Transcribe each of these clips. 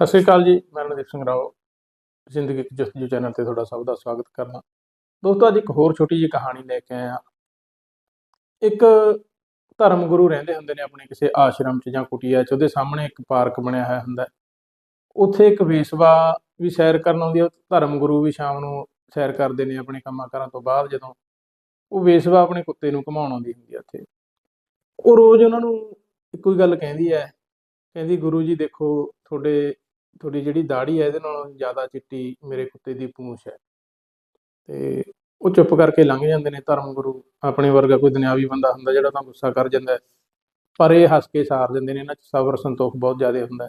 ਸਤਿ ਸ਼੍ਰੀ ਅਕਾਲ ਜੀ, ਮੈਂ ਨਦੀਪ ਸਿੰਘ ਰਾਓ, ਜ਼ਿੰਦਗੀ ਇੱਕ ਜਸਤਜੂ ਚੈਨਲ ਤੇ ਤੁਹਾਡਾ ਸਭ ਦਾ ਸਵਾਗਤ ਕਰਨਾ ਦੋਸਤੋ, ਅੱਜ ਇੱਕ ਹੋਰ ਛੋਟੀ ਜਿਹੀ ਕਹਾਣੀ ਲੈ ਕੇ ਆਇਆ ਇੱਕ ਧਰਮ ਗੁਰੂ ਰਹਿੰਦੇ ਹੁੰਦੇ ਨੇ ਆਪਣੇ ਕਿਸੇ ਆਸ਼ਰਮ 'ਚ ਜਾਂ ਕੁਟੀਆ 'ਚ, ਉਹਦੇ ਸਾਹਮਣੇ ਇੱਕ ਪਾਰਕ ਬਣਿਆ ਹੋਇਆ ਹੁੰਦਾ। ਉੱਥੇ ਇੱਕ ਵੇਸਵਾ ਵੀ ਸੈਰ ਕਰਨ ਆਉਂਦੀ ਹੈ ਧਰਮ ਗੁਰੂ ਵੀ ਸ਼ਾਮ ਨੂੰ ਸੈਰ ਕਰਦੇ ਨੇ ਆਪਣੇ ਕੰਮਾਂ ਕਾਰਾਂ ਤੋਂ ਬਾਅਦ ਜਦੋਂ। ਉਹ ਵੇਸਵਾ ਆਪਣੇ ਕੁੱਤੇ ਨੂੰ ਘੁਮਾਉਣ ਆਉਂਦੀ ਹੁੰਦੀ ਹੈ ਉੱਥੇ। ਉਹ ਰੋਜ਼ ਉਹਨਾਂ ਨੂੰ ਇੱਕੋ ਹੀ ਗੱਲ ਕਹਿੰਦੀ ਹੈ, ਕਹਿੰਦੀ, ਗੁਰੂ ਜੀ, ਦੇਖੋ, ਤੁਹਾਡੇ ਤੁਹਾਡੀ ਜਿਹੜੀ ਦਾੜੀ ਹੈ ਇਹਦੇ ਨਾਲੋਂ ਜ਼ਿਆਦਾ ਚਿੱਟੀ ਮੇਰੇ ਕੁੱਤੇ ਦੀ ਪੂੰਛ ਹੈ। ਤੇ ਉਹ ਚੁੱਪ ਕਰਕੇ ਲੰਘ ਜਾਂਦੇ ਨੇ, ਧਰਮ ਗੁਰੂ ਆਪਣੇ ਵਰਗਾ ਕੋਈ ਦੁਨਿਆਵੀ ਬੰਦਾ ਹੁੰਦਾ ਜਿਹੜਾ ਤਾਂ ਗੁੱਸਾ ਕਰ ਜਾਂਦਾ ਪਰ ਇਹ ਹੱਸ ਕੇ ਸਾਰ ਦਿੰਦੇ ਨੇ, ਇਹਨਾਂ 'ਚ ਸਬਰ ਸੰਤੋਖ ਬਹੁਤ ਜ਼ਿਆਦਾ ਹੁੰਦਾ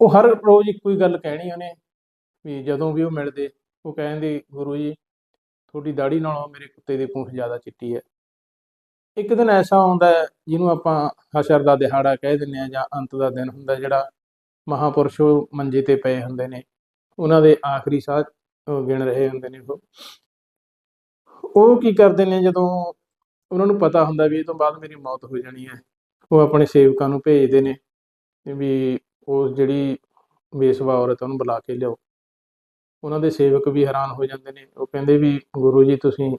ਉਹ ਹਰ ਰੋਜ਼ ਇੱਕੋ ਹੀ ਗੱਲ ਕਹਿਣੀ ਉਹਨੇ ਵੀ ਜਦੋਂ ਵੀ ਉਹ ਮਿਲਦੇ, ਉਹ ਕਹਿੰਦੇ, ਗੁਰੂ ਜੀ, ਤੁਹਾਡੀ ਦਾੜੀ ਨਾਲੋਂ ਮੇਰੇ ਕੁੱਤੇ ਦੀ ਪੂੰਛ ਜ਼ਿਆਦਾ ਚਿੱਟੀ ਹੈ। ਇੱਕ ਦਿਨ ਐਸਾ ਆਉਂਦਾ ਜਿਹਨੂੰ ਆਪਾਂ ਹਸ਼ਰ ਦਾ ਦਿਹਾੜਾ ਕਹਿ ਦਿੰਦੇ ਆ ਜਾਂ ਅੰਤ ਦਾ ਦਿਨ ਹੁੰਦਾ ਜਿਹੜਾ ਮਹਾਪੁਰਸ਼ ਉਹ ਮੰਜੇ ਤੇ ਪਏ ਹੁੰਦੇ ਨੇ। ਉਹਨਾਂ ਦੇ ਆਖਰੀ ਸਾਹ ਗਿਣ ਰਹੇ ਹੁੰਦੇ ਨੇ ਉਹ। ਉਹ ਕੀ ਕਰਦੇ ਨੇ ਜਦੋਂ ਉਹਨਾਂ ਨੂੰ ਪਤਾ ਹੁੰਦਾ ਵੀ ਇਹ ਤੋਂ ਬਾਅਦ ਮੇਰੀ ਮੌਤ ਹੋ ਜਾਣੀ ਹੈ। ਉਹ ਆਪਣੇ ਸੇਵਕਾਂ ਨੂੰ ਭੇਜਦੇ ਨੇ ਵੀ ਉਹ ਜਿਹੜੀ ਬੇਸਵਾ ਔਰਤ ਉਹਨੂੰ ਬੁਲਾ ਕੇ ਲਿਆਓ। ਉਹਨਾਂ ਦੇ ਸੇਵਕ ਵੀ ਹੈਰਾਨ ਹੋ ਜਾਂਦੇ ਨੇ। ਉਹ ਕਹਿੰਦੇ ਵੀ, ਗੁਰੂ ਜੀ, ਤੁਸੀਂ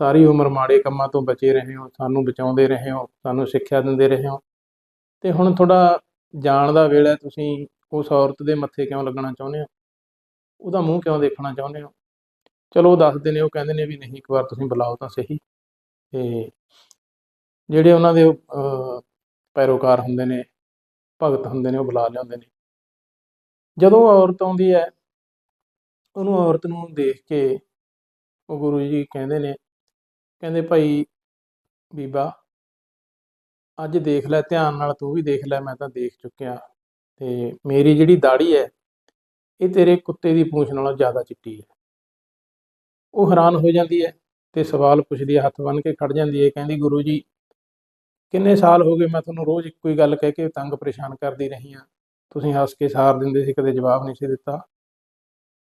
ਸਾਰੀ ਉਮਰ ਮਾੜੇ ਕੰਮਾਂ ਤੋਂ ਬਚੇ ਰਹੇ ਹੋ, ਸਾਨੂੰ ਬਚਾਉਂਦੇ ਰਹੇ ਹੋ, ਸਾਨੂੰ ਸਿੱਖਿਆ ਦਿੰਦੇ ਰਹੇ ਹੋ। ਤੇ ਹੁਣ ਤੁਹਾਡਾ ਜਾਣ ਦਾ ਵੇਲਾ ਹੈ, ਤੁਸੀਂ ਉਸ ਔਰਤ ਦੇ ਮੱਥੇ ਕਿਉਂ ਲੱਗਣਾ ਚਾਹੁੰਦੇ ਹੋ? ਉਹਦਾ ਮੂੰਹ ਕਿਉਂ ਦੇਖਣਾ ਚਾਹੁੰਦੇ ਹੋ? ਚਲੋ ਉਹ ਦੱਸਦੇ ਨੇ ਉਹ ਕਹਿੰਦੇ ਨੇ ਵੀ ਨਹੀਂ ਇੱਕ ਵਾਰ ਤੁਸੀਂ ਬੁਲਾਓ ਤਾਂ ਸਹੀ। ਤੇ ਜਿਹੜੇ ਉਹਨਾਂ ਦੇ ਅਹ, ਪੈਰੋਕਾਰ ਹੁੰਦੇ ਨੇ ਭਗਤ ਹੁੰਦੇ ਨੇ ਉਹ ਬੁਲਾ ਲਿਆਉਂਦੇ ਨੇ। ਜਦੋਂ ਉਹ ਔਰਤ ਆਉਂਦੀ ਹੈ ਉਹਨੂੰ ਔਰਤ ਨੂੰ ਦੇਖ ਕੇ ਉਹ ਗੁਰੂ ਜੀ ਕਹਿੰਦੇ ਨੇ ਕਹਿੰਦੇ ਭਾਈ ਬੀਬਾ ਅੱਜ ਦੇਖ ਲੈ, ਧਿਆਨ ਨਾਲ ਤੂੰ ਵੀ ਦੇਖ ਲੈ, ਮੈਂ ਤਾਂ ਦੇਖ ਚੁੱਕਿਆ। ਤੇ ਮੇਰੀ ਜਿਹੜੀ ਦਾੜੀ ਹੈ ਇਹ ਤੇਰੇ ਕੁੱਤੇ ਦੀ ਪੂੰਛ ਨਾਲੋਂ ਜ਼ਿਆਦਾ ਚਿੱਟੀ ਹੈ ਉਹ ਹੈਰਾਨ ਹੋ ਜਾਂਦੀ ਹੈ ਤੇ ਸਵਾਲ ਪੁੱਛਦੀ ਹੈ ਹੱਥ ਬੰਨ੍ਹ ਕੇ ਖੜ ਜਾਂਦੀ ਹੈ ਕਹਿੰਦੀ, ਗੁਰੂ ਜੀ, ਕਿੰਨੇ ਸਾਲ ਹੋ ਗਏ ਮੈਂ ਤੁਹਾਨੂੰ ਰੋਜ਼ ਇੱਕੋ ਹੀ ਗੱਲ ਕਹਿ ਕੇ ਤੰਗ ਪਰੇਸ਼ਾਨ ਕਰਦੀ ਰਹੀ ਹਾਂ ਤੁਸੀਂ ਹੱਸ ਕੇ ਸਾਰ ਦਿੰਦੇ ਸੀ, ਕਦੇ ਜਵਾਬ ਨਹੀਂ ਸੀ ਦਿੱਤਾ।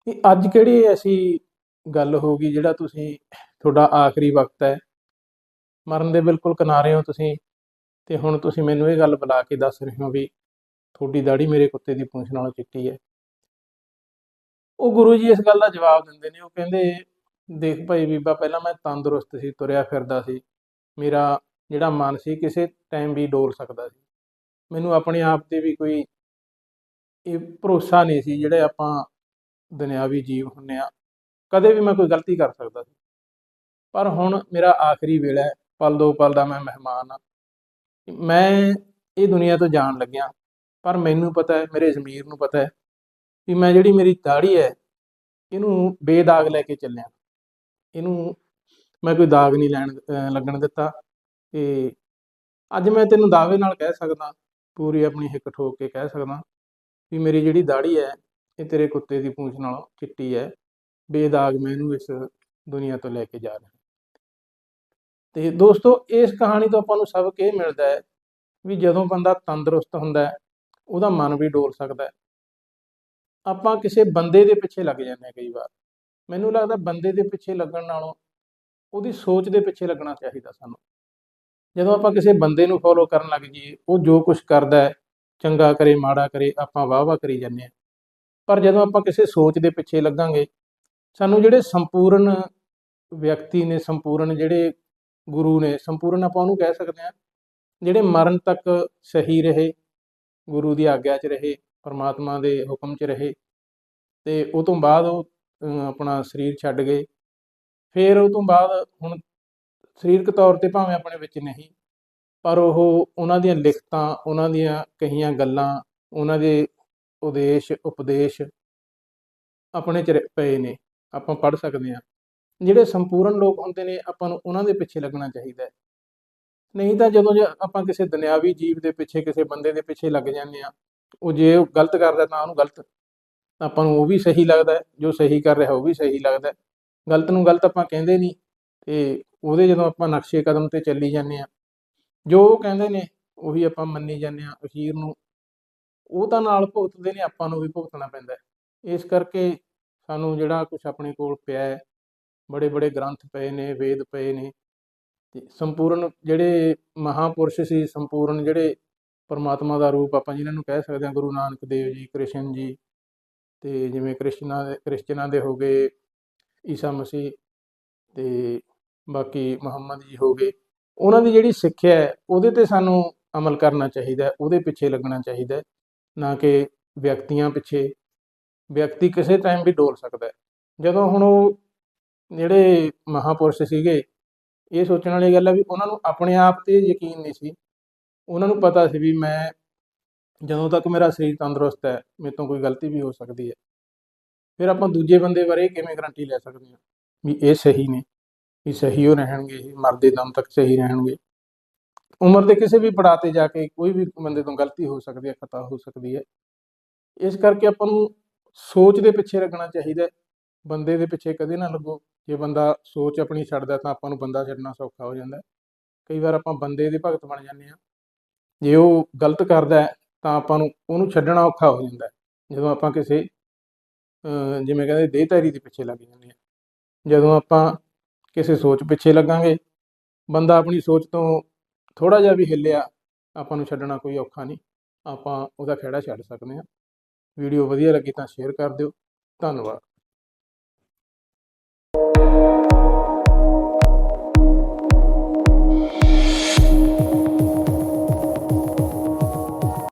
ਇਹ ਅੱਜ ਕਿਹੜੀ ਐਸੀ ਗੱਲ ਹੋ ਗਈ ਜਿਹੜਾ ਤੁਸੀਂ ਤੁਹਾਡਾ ਆਖਰੀ ਵਕਤ ਹੈ ਮਰਨ ਦੇ ਬਿਲਕੁਲ ਕਿਨਾਰੇ ਹੋ ਤੁਸੀਂ। ਤੇ ਹੁਣ ਤੁਸੀਂ ਮੈਨੂੰ ਇਹ ਗੱਲ ਬੁਲਾ ਕੇ ਦੱਸ ਰਹੇ ਹੋ ਵੀ ਤੁਹਾਡੀ ਦਾੜੀ ਮੇਰੇ ਕੁੱਤੇ ਦੀ ਪੂੰਛ ਨਾਲੋਂ ਚਿੱਟੀ ਹੈ। ਉਹ ਗੁਰੂ ਜੀ ਇਸ ਗੱਲ ਦਾ ਜਵਾਬ ਦਿੰਦੇ ਨੇ, ਉਹ ਕਹਿੰਦੇ, ਦੇਖ ਭਾਈ ਬੀਬਾ, ਪਹਿਲਾਂ ਮੈਂ ਤੰਦਰੁਸਤ ਸੀ, ਤੁਰਿਆ ਫਿਰਦਾ ਸੀ। ਮੇਰਾ ਜਿਹੜਾ ਮਨ ਸੀ, ਕਿਸੇ ਟਾਈਮ ਵੀ ਡੋਲ ਸਕਦਾ ਸੀ। ਮੈਨੂੰ ਆਪਣੇ ਆਪ ਤੇ ਵੀ ਕੋਈ ਇਹ ਭਰੋਸਾ ਨਹੀਂ ਸੀ ਜਿਹੜੇ ਆਪਾਂ ਦੁਨਿਆਵੀ ਜੀਵ ਹੁੰਨੇ ਆ। ਕਦੇ ਵੀ ਮੈਂ ਕੋਈ ਗਲਤੀ ਕਰ ਸਕਦਾ ਸੀ। ਪਰ ਹੁਣ ਮੇਰਾ ਆਖਰੀ ਵੇਲਾ ਹੈ, ਪਲ ਦੋ ਪਲ ਦਾ ਮੈਂ ਮਹਿਮਾਨ ਆ। ਮੈਂ ਇਹ ਦੁਨੀਆ ਤੋਂ ਜਾਣ ਲੱਗਿਆ, ਪਰ ਮੈਨੂੰ ਪਤਾ ਹੈ, ਮੇਰੇ ਜ਼ਮੀਰ ਨੂੰ ਪਤਾ ਹੈ ਵੀ ਮੈਂ ਜਿਹੜੀ ਮੇਰੀ ਦਾੜੀ ਹੈ, ਇਹਨੂੰ ਬੇਦਾਗ ਲੈ ਕੇ ਚੱਲਿਆ। ਇਹਨੂੰ ਮੈਂ ਕੋਈ ਦਾਗ ਨਹੀਂ ਲੈਣ ਲੱਗਣ ਦਿੱਤਾ ਤੇ ਅੱਜ ਮੈਂ ਤੈਨੂੰ ਦਾਅਵੇ ਨਾਲ ਕਹਿ ਸਕਦਾ, ਪੂਰੀ ਆਪਣੀ ਹਿੱਕ ਠੋਕ ਕੇ ਕਹਿ ਸਕਦਾ ਵੀ ਮੇਰੀ ਜਿਹੜੀ ਦਾੜੀ ਹੈ, ਇਹ ਤੇਰੇ ਕੁੱਤੇ ਦੀ ਪੂੰਛ ਨਾਲੋਂ ਚਿੱਟੀ ਹੈ। ਬੇਦਾਗ ਮੈਂ ਇਹਨੂੰ ਇਸ ਦੁਨੀਆ ਤੋਂ ਲੈ ਕੇ ਜਾ ਰਿਹਾ। ਤੇ ਦੋਸਤੋ, ਇਸ ਕਹਾਣੀ ਤੋਂ ਆਪਾਂ ਨੂੰ ਸਬਕ ਇਹ ਮਿਲਦਾ ਹੈ ਵੀ ਜਦੋਂ ਬੰਦਾ ਤੰਦਰੁਸਤ ਹੁੰਦਾ ਹੈ, ਉਹਦਾ ਮਨ ਵੀ ਡੋਲ ਸਕਦਾ ਹੈ। ਆਪਾਂ ਕਿਸੇ ਬੰਦੇ ਦੇ ਪਿੱਛੇ ਲੱਗ ਜਾਂਦੇ ਹਾਂ ਕਈ ਵਾਰ। ਮੈਨੂੰ ਲੱਗਦਾ ਬੰਦੇ ਦੇ ਪਿੱਛੇ ਲੱਗਣ ਨਾਲੋਂ ਉਹਦੀ ਸੋਚ ਦੇ ਪਿੱਛੇ ਲੱਗਣਾ ਚਾਹੀਦਾ ਸਾਨੂੰ। ਜਦੋਂ ਆਪਾਂ ਕਿਸੇ ਬੰਦੇ ਨੂੰ ਫੋਲੋ ਕਰਨ ਲੱਗ ਜਾਈਏ, ਉਹ ਜੋ ਕੁਝ ਕਰਦਾ ਹੈ, ਚੰਗਾ ਕਰੇ, ਮਾੜਾ ਕਰੇ, ਆਪਾਂ ਵਾਹ ਵਾਹ ਕਰੀ ਜਾਂਦੇ ਹਾਂ। ਪਰ ਜਦੋਂ ਆਪਾਂ ਕਿਸੇ ਸੋਚ ਦੇ ਪਿੱਛੇ ਲੱਗਾਂਗੇ, ਸਾਨੂੰ ਜਿਹੜੇ ਸੰਪੂਰਨ ਵਿਅਕਤੀ ਨੇ, ਸੰਪੂਰਨ ਜਿਹੜੇ ਗੁਰੂ ਨੇ, ਸੰਪੂਰਨ ਆਪਾਂ ਉਹਨੂੰ ਕਹਿ ਸਕਦੇ ਹਾਂ, ਜਿਹੜੇ ਮਰਨ ਤੱਕ ਸਹੀ ਰਹੇ, ਗੁਰੂ ਦੀ ਆਗਿਆ 'ਚ ਰਹੇ, ਪਰਮਾਤਮਾ ਦੇ ਹੁਕਮ 'ਚ ਰਹੇ, ਤੇ ਉਹ ਤੋਂ ਬਾਅਦ ਉਹ ਆਪਣਾ ਸਰੀਰ ਛੱਡ ਗਏ। ਫਿਰ ਉਹ ਤੋਂ ਬਾਅਦ ਹੁਣ ਸਰੀਰਕ ਤੌਰ ਤੇ ਭਾਵੇਂ ਆਪਣੇ ਵਿੱਚ ਨਹੀਂ, ਪਰ ਉਹ ਉਹਨਾਂ ਦੀਆਂ ਲਿਖਤਾਂ, ਉਹਨਾਂ ਦੀਆਂ ਕਹੀਆਂ ਗੱਲਾਂ, ਉਹਨਾਂ ਦੇ ਉਦੇਸ਼, ਉਪਦੇਸ਼ ਆਪਣੇ ਚ ਪਏ ਨੇ। ਆਪਾਂ ਪੜ੍ਹ ਸਕਦੇ ਹਾਂ। ਜਿਹੜੇ ਸੰਪੂਰਨ ਲੋਕ ਹੁੰਦੇ ਨੇ, ਆਪਾਂ ਨੂੰ ਉਹਨਾਂ ਦੇ ਪਿੱਛੇ ਲੱਗਣਾ ਚਾਹੀਦਾ ਹੈ। ਨਹੀਂ ਤਾਂ ਜਦੋਂ ਜੇ ਆਪਾਂ ਕਿਸੇ ਦੁਨਿਆਵੀ ਜੀਵ ਦੇ ਪਿੱਛੇ, ਕਿਸੇ ਬੰਦੇ ਦੇ ਪਿੱਛੇ ਲੱਗ ਜਾਂਦੇ ਆ ਉਹ ਜੇ ਉਹ ਗਲਤ ਕਰਦਾ ਤਾਂ ਉਹਨੂੰ ਗਲਤ ਆਪਾਂ ਨੂੰ ਉਹ ਵੀ ਸਹੀ ਲੱਗਦਾ ਜੋ ਸਹੀ ਕਰ ਰਿਹਾ ਉਹ ਵੀ ਸਹੀ ਲੱਗਦਾ ਗਲਤ ਨੂੰ ਗਲਤ ਆਪਾਂ ਕਹਿੰਦੇ ਨਹੀਂ, ਤੇ ਉਹਦੇ ਜਦੋਂ ਆਪਾਂ ਨਕਸ਼ੇ ਕਦਮ ਤੇ ਚੱਲੀ ਜਾਂਦੇ ਆ ਜੋ ਉਹ ਕਹਿੰਦੇ ਨੇ, ਉਹੀ ਆਪਾਂ ਮੰਨੀ ਜਾਂਦੇ ਆ ਅਖੀਰ ਨੂੰ। ਉਹ ਤਾਂ ਨਾਲ ਭੁਗਤਦੇ ਨੇ, ਆਪਾਂ ਨੂੰ ਵੀ ਭੁਗਤਣਾ ਪੈਂਦਾ ਇਸ ਕਰਕੇ ਸਾਨੂੰ ਜਿਹੜਾ ਕੁਝ ਆਪਣੇ ਕੋਲ ਪਿਆ ਹੈ ਬੜੇ ਬੜੇ ਗ੍ਰੰਥ ਪਏ ਨੇ, ਵੇਦ ਪਏ ਨੇ ਤੇ ਸੰਪੂਰਨ ਜਿਹੜੇ ਮਹਾਪੁਰਸ਼ ਸੀ, ਸੰਪੂਰਨ ਜਿਹੜੇ ਪਰਮਾਤਮਾ ਦਾ ਰੂਪ ਆਪਾਂ ਜਿਨ੍ਹਾਂ ਨੂੰ ਕਹਿ ਸਕਦੇ ਹਾਂ, ਗੁਰੂ ਨਾਨਕ ਦੇਵ ਜੀ, ਕ੍ਰਿਸ਼ਨ ਜੀ ਤੇ ਜਿਵੇਂ ਕ੍ਰਿਸ਼ਨਾ ਦੇ, ਕ੍ਰਿਸਚਨਾਂ ਦੇ ਹੋ ਗਏ, ਈਸਾ ਮਸੀਹ ਤੇ ਬਾਕੀ ਮੁਹੰਮਦ ਜੀ ਹੋ ਗਏ, ਉਹਨਾਂ ਦੀ ਜਿਹੜੀ ਸਿੱਖਿਆ ਹੈ, ਉਹਦੇ ਤੇ ਸਾਨੂੰ ਅਮਲ ਕਰਨਾ ਚਾਹੀਦਾ ਉਹਦੇ ਪਿੱਛੇ ਲੱਗਣਾ ਚਾਹੀਦਾ ਨਾ ਕਿ ਵਿਅਕਤੀਆਂ ਪਿੱਛੇ, ਵਿਅਕਤੀ ਕਿਸੇ ਟਾਈਮ ਵੀ ਡੋਲ ਸਕਦਾ ਜਦੋਂ ਹੁਣ ਉਹ ਜਿਹੜੇ ਮਹਾਪੁਰਸ਼ ਸੀਗੇ, ਇਹ ਸੋਚਣ ਵਾਲੀ ਗੱਲ ਹੈ ਵੀ ਉਹਨਾਂ ਨੂੰ ਆਪਣੇ ਆਪ ਤੇ ਯਕੀਨ ਨਹੀਂ ਸੀ। ਉਹਨਾਂ ਨੂੰ ਪਤਾ ਸੀ ਵੀ ਮੈਂ ਜਦੋਂ ਤੱਕ ਮੇਰਾ ਸਰੀਰ ਤੰਦਰੁਸਤ ਹੈ, ਮੇਰੇ ਤੋਂ ਕੋਈ ਗਲਤੀ ਵੀ ਹੋ ਸਕਦੀ ਹੈ। ਫਿਰ ਆਪਾਂ ਦੂਜੇ ਬੰਦੇ ਬਾਰੇ ਕਿਵੇਂ ਗਰੰਟੀ ਲੈ ਸਕਦੇ ਹਾਂ ਵੀ ਇਹ ਸਹੀ ਨੇ? ਵੀ ਸਹੀ ਹੋ ਰਹਿਣਗੇ, ਇਹ ਮਰਦੇ ਦਮ ਤੱਕ ਸਹੀ ਰਹਿਣਗੇ। ਉਮਰ ਦੇ ਕਿਸੇ ਵੀ ਪੜਾਅ ਤੇ ਜਾ ਕੇ ਕੋਈ ਵੀ ਬੰਦੇ ਤੋਂ ਗਲਤੀ ਹੋ ਸਕਦੀ ਹੈ, ਖਤਾ ਹੋ ਸਕਦੀ ਹੈ। ਇਸ ਕਰਕੇ ਆਪਾਂ ਨੂੰ ਸੋਚ ਦੇ ਪਿੱਛੇ ਲੱਗਣਾ ਚਾਹੀਦਾ ਬੰਦੇ ਦੇ ਪਿੱਛੇ ਕਦੇ ਨਾ ਲੱਗੋ। ਜੇ ਬੰਦਾ ਸੋਚ ਆਪਣੀ ਛੱਡਦਾ ਤਾਂ ਆਪਾਂ ਨੂੰ ਬੰਦਾ ਛੱਡਣਾ ਸੌਖਾ ਹੋ ਜਾਂਦਾ ਕਈ ਵਾਰ ਆਪਾਂ ਬੰਦੇ ਦੇ ਭਗਤ ਬਣ ਜਾਂਦੇ ਹਾਂ। ਜੇ ਉਹ ਗਲਤ ਕਰਦਾ ਤਾਂ ਆਪਾਂ ਨੂੰ ਉਹਨੂੰ ਛੱਡਣਾ ਔਖਾ ਹੋ ਜਾਂਦਾ ਜਦੋਂ ਆਪਾਂ ਕਿਸੇ ਜਿਵੇਂ ਕਹਿੰਦੇ ਦੇਹਧਾਰੀ ਦੇ ਪਿੱਛੇ ਲੱਗ ਜਾਂਦੇ ਹਾਂ। ਜਦੋਂ ਆਪਾਂ ਕਿਸੇ ਸੋਚ ਪਿੱਛੇ ਲੱਗਾਂਗੇ, ਬੰਦਾ ਆਪਣੀ ਸੋਚ ਤੋਂ ਥੋੜਾ ਜਿਹਾ ਵੀ ਹਿੱਲਿਆ, ਆਪਾਂ ਨੂੰ ਛੱਡਣਾ ਕੋਈ ਔਖਾ ਨਹੀਂ। ਆਪਾਂ ਉਹਦਾ ਖਹਿੜਾ ਛੱਡ ਸਕਦੇ ਹਾਂ। ਵੀਡੀਓ ਵਧੀਆ ਲੱਗੀ ਤਾਂ ਸ਼ੇਅਰ ਕਰ ਦਿਓ। ਧੰਨਵਾਦ।